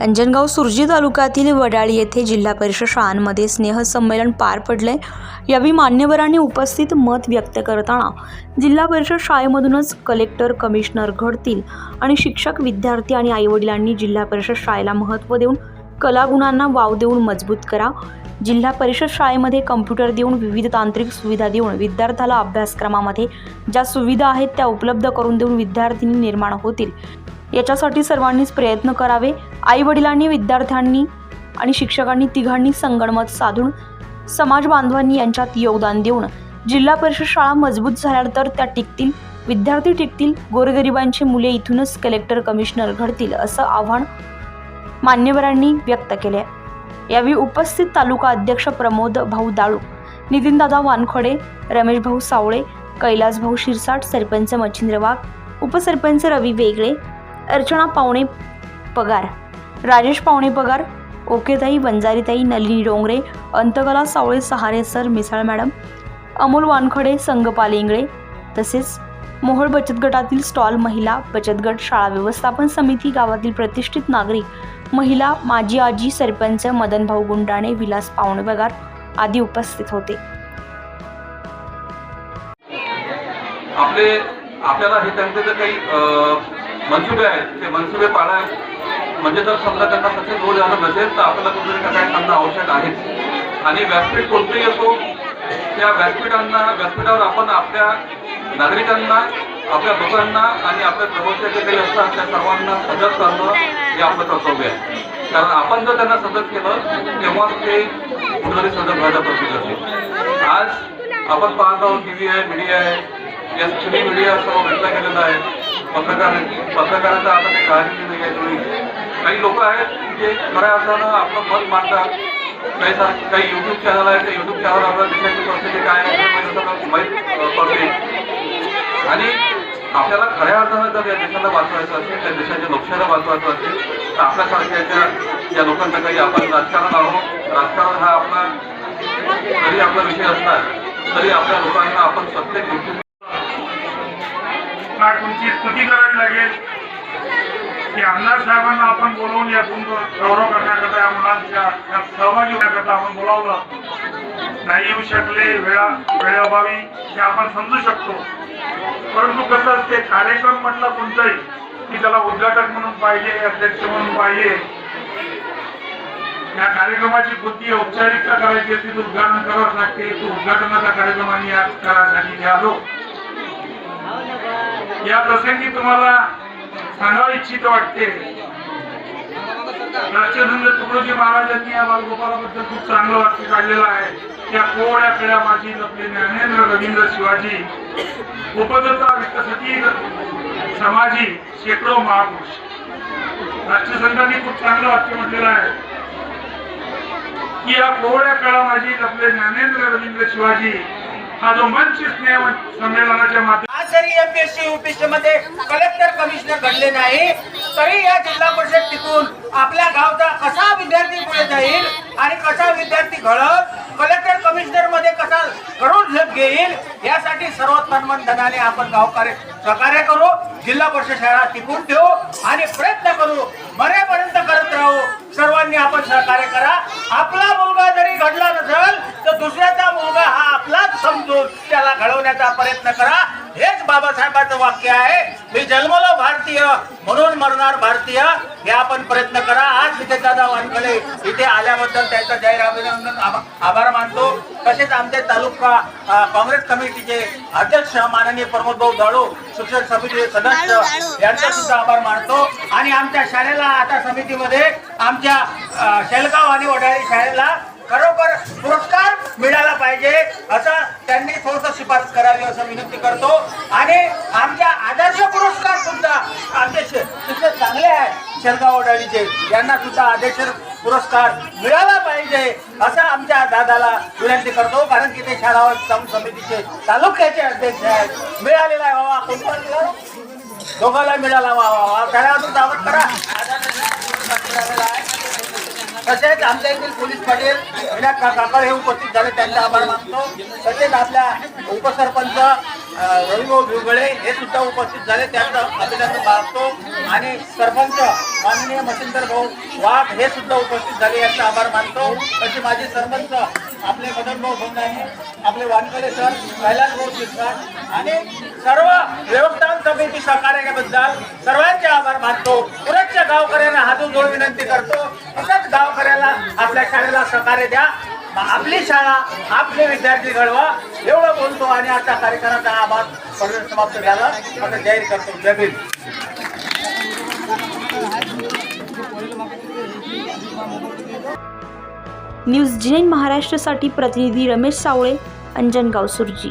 अंजनगाव सुरजी तालुक्यातील वडाळी येथे जिल्हा परिषद शाळांमध्ये स्नेहसंमेलन पार पडले यावेळी मान्यवरांनी उपस्थित मत व्यक्त करताना जिल्हा परिषद शाळेमधूनच कलेक्टर कमिशनर घडतील आणि शिक्षक विद्यार्थी आणि आईवडिलांनी जिल्हा परिषद शाळेला महत्त्व देऊन कलागुणांना वाव देऊन मजबूत करा. जिल्हा परिषद शाळेमध्ये कम्प्युटर देऊन विविध तांत्रिक सुविधा देऊन विद्यार्थ्याला अभ्यासक्रमामध्ये ज्या सुविधा आहेत त्या उपलब्ध करून देऊन विद्यार्थिनी निर्माण होतील. याच्यासाठी सर्वांनीच प्रयत्न करावे. आई वडिलांनी विद्यार्थ्यांनी आणि शिक्षकांनी तिघांनी संगणमत साधून समाज बांधवांनी यांच्यात योगदान देऊन जिल्हा परिषद शाळा मजबूत झाल्या तर त्या टिकतील विद्यार्थी टिकतील गोरगरिबांची मुले इथूनच कलेक्टर कमिशनर घडतील असं आव्हान मान्यवरांनी व्यक्त केले यावेळी उपस्थित तालुका अध्यक्ष प्रमोद भाऊ दाळू नितीनदादा वानखडे रमेश भाऊ सावळे कैलास भाऊ शिरसाट सरपंच मच्छिंद्र वाघ उपसरपंच रवी वेगळे अर्चना पावणे पगार. राजेश पावणे पगार. ओकेताई बंजारीताई नलिनी डोंगरे अंतकला सावळे सहारे सर मिसाळ मॅडम अमोल वानखडे संगपाल इंगळे तसेच मोहोळ बचत गटातील स्टॉल महिला बचत गट शाळा व्यवस्थापन समिती गावातील प्रतिष्ठित नागरिक महिला माजी आजी सरपंच मदनभाऊ गुंडाणे विलास पावणे पगार आदी उपस्थित होते. आपले आपल्याला हे त्यांचं काही मनसुबे आहेत ते मनसुबे पाळा म्हणजे जर समजा त्यांना तसे जोड झालं नसेल तर आपल्याला कुठेतरी काय करणं आवश्यक आहे. आणि व्यासपीठ कोणतंही असो त्या व्यासपीठांना व्यासपीठावर आपण आपल्या नागरिकांना आपल्या लोकांना आणि आपल्या जवळच्या जे काही असतात त्या सर्वांना सजग करणं हे आपलं कर्तव्य आहे. कारण आपण जर त्यांना सजग केलं तेव्हा ते कुठेतरी सजग व्हायला प्रसिद्ध करते आज आपण पाहत आहोत टी व्ही आहे मीडिया आहे. या सगळी मीडिया सर्व भेटला गेलेला आहे. पत्रकार पत्रकारांचा आता काही नाही आहे तुम्ही. काही लोक आहेत जे खऱ्या अर्थानं आपलं मत मांडतात. काही सार काही युट्यूब चॅनल आहे त्या युट्यूब आपल्या देशाची परिस्थिती काय आहे माहिती माहीत पडते. आणि आपल्याला खऱ्या अर्थानं जर या देशाला वाचवायचं असेल त्या देशाच्या लोकशाहीला वाचवायचं असेल तर आपल्यासारख्याच्या या लोकांचं काही आपण राजकारण आहोत राजकारण हा आपला जरी आपला विषय असला तरी आपल्या लोकांना आपण प्रत्येक गोष्टी त्यांची स्तुती करावी लागेल. की आमदार साहेबांना आपण बोलवून यातून गौरव करण्याकरता या मुलांच्या सहभागी होण्याकरता आपण बोलावलं. नाही येऊ शकले वेळा वेळाभावी हे आपण समजू शकतो. परंतु कसं असते कार्यक्रम म्हटलं कोणताही की त्याला उद्घाटक म्हणून पाहिजे अध्यक्ष म्हणून पाहिजे. या कार्यक्रमाची कोणती औपचारिकता करायची असते उद्घाटन करावंच लागते. तो उद्घाटनाचा कार्यक्रम आम्ही आज करायसाठी आलो. या प्रसंगी तुम्हाला सांगावं इच्छित वाटते. राष्ट्रधंद तुकडोजी महाराजांनी या बालगोपालाबद्दल खूप चांगलं वाक्य काढलेलं आहे. त्या कोवळ्या पिळ्या माझी लपले ज्ञानेंद्र रवींद्र शिवाजी उपजता विकसती समाजी शेकडो महापुरुष. राष्ट्रसंघाने खूप चांगलं वाक्य म्हटलेलं आहे. की या कोवळ्या काळा माझी लपले ज्ञानेंद्र रवींद्र शिवाजी हा जो मंच स्नेह संमेलनाच्या माध्यमातून आज जरी एमपीएससी युपीएससी मध्ये कलेक्टर कमिशनर घडले नाही तरी या जिल्हा परिषद टिकून आपल्या गावचा कसा विद्यार्थी पुढे जाईल आणि कसा विद्यार्थी घडत कलेक्टर कमिशनरमध्ये कसा करोड झेप घेईल यासाठी सर्वात तन्मन धनाने आपण गावकार्य सहकार्य करू जिल्हा परिषद शाळा टिकून ठेवू आणि प्रयत्न करू मरेपर्यंत करत राहू. सर्वांनी आपण सहकार्य करा. आपला मुलगा जरी घडला नसेल तर दुसऱ्याचा समजून त्याला घडवण्याचा प्रयत्न करा. हेच बाबासाहेबांचं वाक्य आहे. मी जन्मलो भारतीय म्हणून मरणार भारतीय. हे आपण प्रयत्न करा. आज तिथे दादा वानकडे इथे आल्याबद्दल त्यांचा जाहीर अभिनंदन आभा- आभार मानतो. तसेच आमचे तालुका काँग्रेस कमिटीचे अध्यक्ष माननीय प्रमोद भाऊ दाळू शिक्षण समितीचे सदस्य यांचा सुद्धा आभार मानतो. आणि आमच्या शाळेला आता समितीमध्ये आमच्या शेलगाव आणि वडाळी शाळेला खरोखर पुरस्कार मिळाला पाहिजे असं त्यांनी थोडस शिफारस करावी असं विनंती करतो. आणि आमच्या आदर्श पुरस्कार सुद्धा आमचे शि- शिक्षक चांगले आहेत शेरगाव वडाळीचे यांना सुद्धा आदर्श पुरस्कार मिळाला पाहिजे असं आमच्या दादाला विनंती करतो. कारण की ते शाळा समितीचे तालुक्याचे अध्यक्ष आहेत. मिळालेला आहे बाबा कोणता मिळाला? दोघाला मिळाला वा वा वा त्याला अजून दावत करा. तसेच आमच्या येथील पोलीस पाटील विनायक का- काकड हे उपस्थित झाले त्यांचा आभार मानतो. तसेच आपल्या उपसरपंच रविभाऊ भिवगळे हे सुद्धा उपस्थित झाले त्यांचं अभिनंदन मानतो. आणि सरपंच माननीय मशिंदर भाऊ वाघ हे सुद्धा उपस्थित झाले यांचा आभार मानतो. तसे माझे सरपंच आपले मदन भाऊ भंडारी आपले वानकडे सर कैलास भाऊ शिरसाट आणि सर्व व्यवस्थापन समिती सहकार्याबद्दल सर्वांचे आभार मानतो. पुरेच्या गावकऱ्यांना हातून जोड विनंती करतो. तसंच गावकऱ्याला आपल्या शाळेला सहकार्य द्या. आपली शाळा आपले विद्यार्थी घडवा. एवढं बोलतो आणि आता कार्यक्रमाचा आभार. सर्व समाप्त झाला. आता जाहीर करतो. जय न्यूज जिनेन महाराष्ट्रासाठी प्रतिनिधी रमेश सावळे अंजनगाव सुरजी